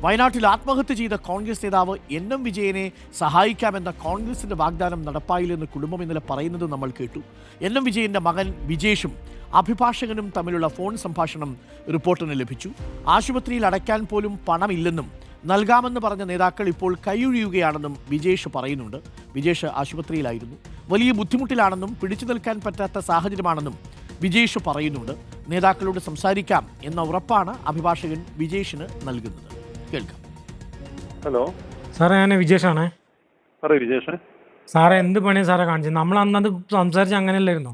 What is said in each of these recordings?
വയനാട്ടിൽ ആത്മഹത്യ ചെയ്ത കോൺഗ്രസ് നേതാവ് എൻ എം വിജയനെ സഹായിക്കാമെന്ന കോൺഗ്രസിന്റെ വാഗ്ദാനം നടപ്പായില്ലെന്ന് കുടുംബം ഇന്നലെ പറയുന്നത് നമ്മൾ കേട്ടു. എൻ എം വിജയന്റെ മകൻ വിജേഷും അഭിഭാഷകനും തമ്മിലുള്ള ഫോൺ സംഭാഷണം റിപ്പോർട്ടിന് ലഭിച്ചു. ആശുപത്രിയിൽ അടയ്ക്കാൻ പോലും പണമില്ലെന്നും നൽകാമെന്ന് പറഞ്ഞ നേതാക്കൾ ഇപ്പോൾ കൈയൊഴിയുകയാണെന്നും വിജേഷ് പറയുന്നുണ്ട്. വിജേഷ് ആശുപത്രിയിലായിരുന്നു. വലിയ ബുദ്ധിമുട്ടിലാണെന്നും പിടിച്ചു നിൽക്കാൻ പറ്റാത്ത സാഹചര്യമാണെന്നും വിജേഷ് പറയുന്നുണ്ട്. നേതാക്കളോട് സംസാരിക്കാം എന്ന ഉറപ്പാണ് അഭിഭാഷകൻ വിജേഷിന് നൽകുന്നത്. കേൾക്കാം. ഹലോ. സാറേ ഞാൻ വിജേഷാണേ. പറയൂ വിജേഷ്. സാറേ എന്ത് പണിയാ സാറേ കാണിച്ചത്? നമ്മൾ അന്നത് സംസാരിച്ച് അങ്ങനെയല്ലായിരുന്നോ?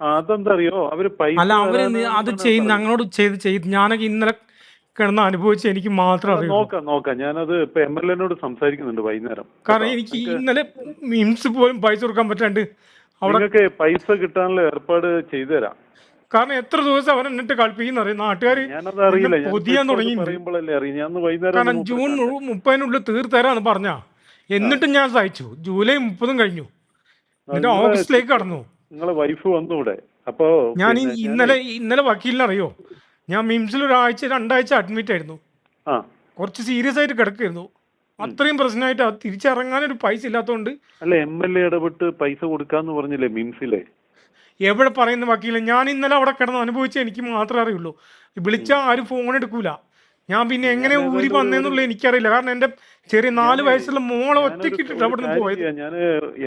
അതെന്താ അറിയോ അവർ പൈസ അല്ല അവർ നി- അത് ചെയ്ത്. ഞങ്ങളോട് ചെയ്ത് ചെയ്ത് ഞാനൊക്കെ ഇന്നലെ കിടന്ന് അനുഭവിച്ച് എനിക്ക് മാത്രം ആ, അറിയൂ നോക്കാം നോക്കാം. ഞാനത് ഇപ്പൊ എം എൽ എനോട് സംസാരിക്കുന്നുണ്ട് വൈകുന്നേരം. കാരണം? എനിക്ക് ഇന്നലെ മിംസ് പോലും പൈസ കൊടുക്കാൻ പറ്റാണ്ട് അവിടെ പൈസ കിട്ടാനുള്ള ഏർപ്പാട് ചെയ്തു തരാം കാരണം എത്ര ദിവസം അവൻ എന്നിട്ട് കളിപ്പിക്കുന്ന അറിയാം? നാട്ടുകാർ പൊതിയാൻ ഇപ്പോൾ തുടങ്ങി കാരണം ജൂൺ മുപ്പതിനുള്ളിൽ തീർത്തരാന്ന് പറഞ്ഞ. എന്നിട്ടും ഞാൻ സഹിച്ചു. ജൂലൈ മുപ്പതും കഴിഞ്ഞു. എന്നിട്ട് ഓഗസ്റ്റിലേക്ക് കടന്നു. നിങ്ങളെ വൈഫ് അപ്പോ ഞാൻ ഇന്നലെ ഇന്നലെ വക്കീലിനറിയോ? ഞാൻ മിംസിൽ ഒരാഴ്ച രണ്ടാഴ്ച അഡ്മിറ്റ് ആയിരുന്നു. കുറച്ച് സീരിയസ് ആയിട്ട് കിടക്കായിരുന്നു. അത്രയും പ്രശ്നമായിട്ട് തിരിച്ചിറങ്ങാൻ ഒരു പൈസ ഇല്ലാത്തതുകൊണ്ട് അല്ല എം എൽ എ ഇടപെട്ട് പൈസ കൊടുക്കാന്ന് പറഞ്ഞില്ലേ മിംസിലെ? എവിടെ പറയുന്ന വക്കീല? ഞാൻ ഇന്നലെ അവിടെ കിടന്ന് അനുഭവിച്ച എനിക്ക് മാത്രമേ അറിയുള്ളൂ. വിളിച്ചാൽ ആരും ഫോൺ എടുക്കൂല. ഞാൻ പിന്നെ എങ്ങനെ ഊരി വന്നേന്നുള്ളത് എനിക്കറിയില്ല. കാരണം എന്റെ ചെറിയ നാല് വയസ്സുള്ള മോളെ ഒറ്റയ്ക്ക് ഇട്ടിട്ട് അവിടെ നിന്ന് പോയത്. ഞാൻ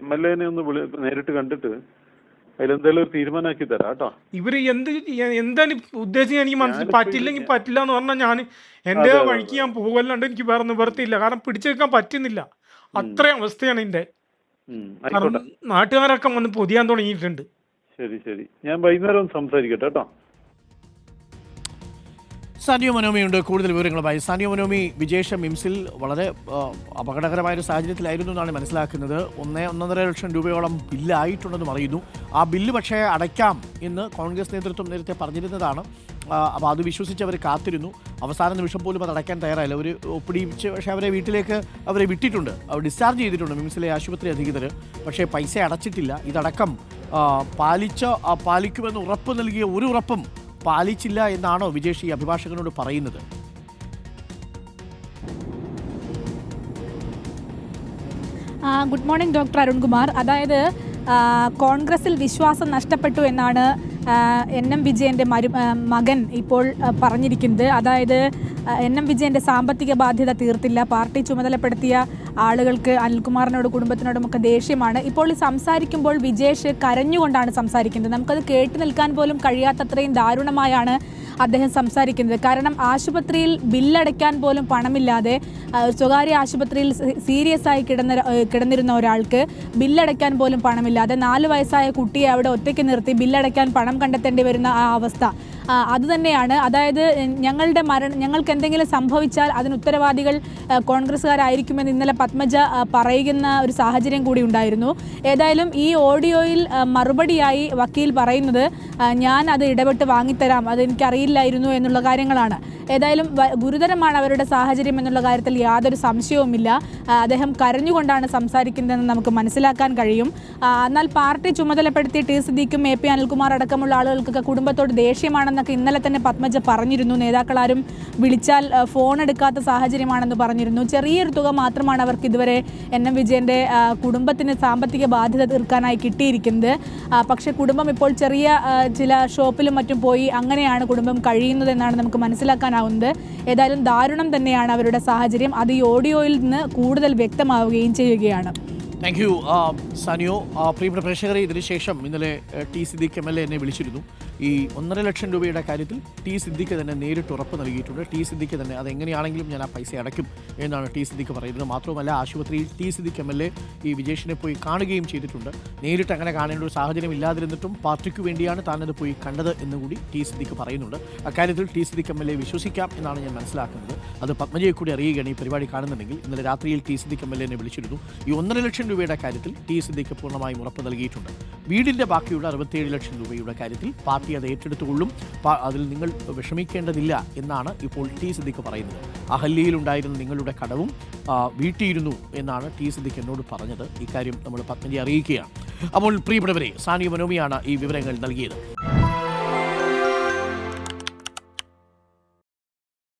എം എൽ എനെ ഒന്ന് നേരിട്ട് കണ്ടിട്ട് അതിലെന്തായാലും ഒരു തീരുമാനമാക്കി തരാം കേട്ടോ. ഇവർ എന്ത് എന്താണ് ഉദ്ദേശിച്ചത്? എനിക്ക് മനസ്സിൽ പറ്റില്ലെങ്കിൽ പറ്റില്ല എന്ന് പറഞ്ഞാൽ ഞാൻ എന്റെ വഴിക്ക് ഞാൻ പോകല്ലാണ്ട് എനിക്ക് വേറെ നിവർത്തിയില്ല. കാരണം പിടിച്ചെടുക്കാൻ പറ്റുന്നില്ല. അത്രയും അവസ്ഥയാണ് എന്റെ നാട്ടുകാരൊക്കെ വന്ന് പൊതിയാൻ തുടങ്ങിയിട്ടുണ്ട്. ശരി ശരി. ഞാൻ വൈകുന്നേരം ഒന്ന് സംസാരിക്കട്ടെ കേട്ടോ. സാനിയോ മനോമിയുണ്ട്. കൂടുതൽ വിവരങ്ങളുമായി. സാനിയോ മനോമി വിജേഷ മിംസിൽ വളരെ അപകടകരമായ ഒരു സാഹചര്യത്തിലായിരുന്നു എന്നാണ് മനസ്സിലാക്കുന്നത്. ഒന്നേ ഒന്നര ലക്ഷം രൂപയോളം ബില്ലായിട്ടുണ്ടെന്നും അറിയുന്നു ആ ബില്ല് പക്ഷേ അടയ്ക്കാം എന്ന് കോൺഗ്രസ് നേതൃത്വം നേരത്തെ പറഞ്ഞിരുന്നതാണ്. അപ്പോൾ അത് വിശ്വസിച്ച് അവർ കാത്തിരുന്നു. അവസാന നിമിഷം പോലും അത് അടയ്ക്കാൻ തയ്യാറായില്ല. അവർ ഒപ്പിടിച്ച് പക്ഷേ അവരെ വീട്ടിലേക്ക് അവരെ വിട്ടിട്ടുണ്ട്. അവർ ഡിസ്ചാർജ് ചെയ്തിട്ടുണ്ട് മിംസിലെ ആശുപത്രി അധികൃതർ പക്ഷേ പൈസ അടച്ചിട്ടില്ല. ഇതടക്കം പാലിച്ച പാലിക്കുമെന്ന് ഉറപ്പ് നൽകിയ ഒരു ഉറപ്പും പാലിച്ചില്ല എന്നാണോ വിജേഷ് ഈ അഭിഭാഷകനോട് പറയുന്നത്? Good morning doctor Arunkumar. അതായത് കോൺഗ്രസിൽ വിശ്വാസം നഷ്ടപ്പെട്ടു എന്നാണ് എൻ എം വിജയന്റെ മരു മകൻ ഇപ്പോൾ പറഞ്ഞിരിക്കുന്നത്. അതായത് എൻ എം വിജയന്റെ സാമ്പത്തിക ബാധ്യത തീർത്തില്ല. പാർട്ടി ചുമതലപ്പെടുത്തിയ ആളുകൾക്ക് അനിൽകുമാറിനോട് കുടുംബത്തിനോടും ഒക്കെ ദേഷ്യമാണ്. ഇപ്പോൾ സംസാരിക്കുമ്പോൾ വിജേഷ് കരഞ്ഞുകൊണ്ടാണ് സംസാരിക്കുന്നത്. നമുക്കത് കേട്ടു നിൽക്കാൻ പോലും കഴിയാത്തത്രയും ദാരുണമായാണ് അദ്ദേഹം സംസാരിക്കുന്നത്. കാരണം ആശുപത്രിയിൽ ബില്ലടയ്ക്കാൻ പോലും പണമില്ലാതെ സ്വകാര്യ ആശുപത്രിയിൽ സീരിയസ് ആയി കിടന്ന കിടന്നിരുന്ന ഒരാൾക്ക് ബില്ലടയ്ക്കാൻ പോലും പണമില്ലാതെ നാല് വയസ്സായ കുട്ടിയെ അവിടെ ഒറ്റയ്ക്ക് നിർത്തി ബില്ലടയ്ക്കാൻ പണം കണ്ടെത്തേണ്ടി വരുന്ന ആ അവസ്ഥ. അതുതന്നെയാണ് അതായത് ഞങ്ങളുടെ മരണം ഞങ്ങൾക്ക് എന്തെങ്കിലും സംഭവിച്ചാൽ അതിന് ഉത്തരവാദികൾ കോൺഗ്രസ്സുകാരായിരിക്കുമെന്ന് ഇന്നലെ പത്മജ പറയുന്ന ഒരു സാഹചര്യം കൂടി ഉണ്ടായിരുന്നു. ഏതായാലും ഈ ഓഡിയോയിൽ മറുപടിയായി വക്കീൽ പറയുന്നത് ഞാൻ അത് ഇടപെട്ട് വാങ്ങിത്തരാം അത് എനിക്കറിയില്ലായിരുന്നു എന്നുള്ള കാര്യങ്ങളാണ്. ഏതായാലും ഗുരുതരമാണ് അവരുടെ സാഹചര്യം എന്നുള്ള കാര്യത്തിൽ യാതൊരു സംശയവുമില്ല. അദ്ദേഹം കരഞ്ഞുകൊണ്ടാണ് സംസാരിക്കുന്നതെന്ന് നമുക്ക് മനസ്സിലാക്കാൻ കഴിയും. എന്നാൽ പാർട്ടി ചുമതലപ്പെടുത്തി ടി. സിദ്ദീഖും എ. പി. അനിൽകുമാർ അടക്കമുള്ള ആളുകൾക്കൊക്കെ കുടുംബത്തോട് ദേഷ്യമാണെന്നൊക്കെ ഇന്നലെ തന്നെ പത്മജ പറഞ്ഞിരുന്നു. നേതാക്കളാരും വിളിച്ചാൽ ഫോൺ എടുക്കാത്ത സാഹചര്യമാണെന്ന് പറഞ്ഞിരുന്നു. ചെറിയൊരു തുക മാത്രമാണ് അവർക്ക് ഇതുവരെ എൻ എം വിജയന്റെ കുടുംബത്തിന് സാമ്പത്തിക ബാധ്യത തീർക്കാനായി കിട്ടിയിരിക്കുന്നത്. പക്ഷേ കുടുംബം ഇപ്പോൾ ചെറിയ ചില ഷോപ്പിലും മറ്റും പോയി അങ്ങനെയാണ് കുടുംബം കഴിയുന്നതെന്നാണ് നമുക്ക് മനസ്സിലാക്കാനാവുന്നത്. ഏതായാലും ദാരുണം തന്നെയാണ് അവരുടെ സാഹചര്യം. അത് ഈ ഓഡിയോയിൽ നിന്ന് കൂടുതൽ വ്യക്തമാവുകയും ചെയ്യുകയാണ്. താങ്ക് യു സാനിയോ. പ്രിയപ്പെട്ട പ്രേക്ഷകരെ ഇതിനുശേഷം ഇന്നലെ T Siddique M L A എന്നെ വിളിച്ചിരുന്നു. ഈ ഒന്നര ലക്ഷം രൂപയുടെ കാര്യത്തിൽ ടി സിദ്ദിഖ് തന്നെ നേരിട്ട് ഉറപ്പ് നൽകിയിട്ടുണ്ട്. ടി സിദ്ദിഖ് തന്നെ അതെങ്ങനെയാണെങ്കിലും ഞാൻ ആ പൈസ അടയ്ക്കും എന്നാണ് ടി സിദ്ദിഖ് പറയുന്നത്. മാത്രമല്ല ആശുപത്രിയിൽ T Siddique M L A ഈ വിജേഷിനെ പോയി കാണുകയും ചെയ്തിട്ടുണ്ട്. നേരിട്ട് അങ്ങനെ കാണേണ്ട ഒരു സാഹചര്യം ഇല്ലാതിരുന്നിട്ടും പാർട്ടിക്ക് വേണ്ടിയാണ് താനത് പോയി കണ്ടത് എന്നുകൂടി ടി സിദ്ദിഖ് പറയുന്നുണ്ട്. അക്കാര്യത്തിൽ T Siddique M L A വിശ്വസിക്കാം എന്നാണ് ഞാൻ മനസ്സിലാക്കുന്നത്. അത് പത്മജയെ കൂടി അറിയുകയാണ് ഈ പരിപാടി കാണുന്നുണ്ടെങ്കിൽ ഇന്നലെ രാത്രിയിൽ ടി സിദ്ദിഖ് എം എൽ എനെ വിളിച്ചിരുന്നു. ഈ ഒന്നര ലക്ഷം രൂപയുടെ കാര്യത്തിൽ ടി സിദ്ദിഖ് പൂർണമായും ഉറപ്പ് നൽകിയിട്ടുണ്ട്. വീടിന്റെ ബാക്കിയുള്ള അറുപത്തിയേഴ് ലക്ഷം രൂപയുടെ കാര്യത്തിൽ പാർട്ടി അത് ഏറ്റെടുത്തുകൊള്ളും. അതിൽ നിങ്ങൾ വിഷമിക്കേണ്ടതില്ല എന്നാണ് ഇപ്പോൾ ടി സിദ്ദിഖ് പറയുന്നത്. അഹല്യയിലുണ്ടായിരുന്ന നിങ്ങളുടെ കടവും വീട്ടിയിരുന്നു എന്നാണ് ടി സിദ്ദിഖ് എന്നോട് പറഞ്ഞത്. ഇക്കാര്യം നമ്മൾ പത്മജി അറിയിക്കുകയാണ്. അപ്പോൾ പ്രിയപ്പെട്ടവരെ സാനി മനോമിയാണ് ഈ വിവരങ്ങൾ നൽകിയത്.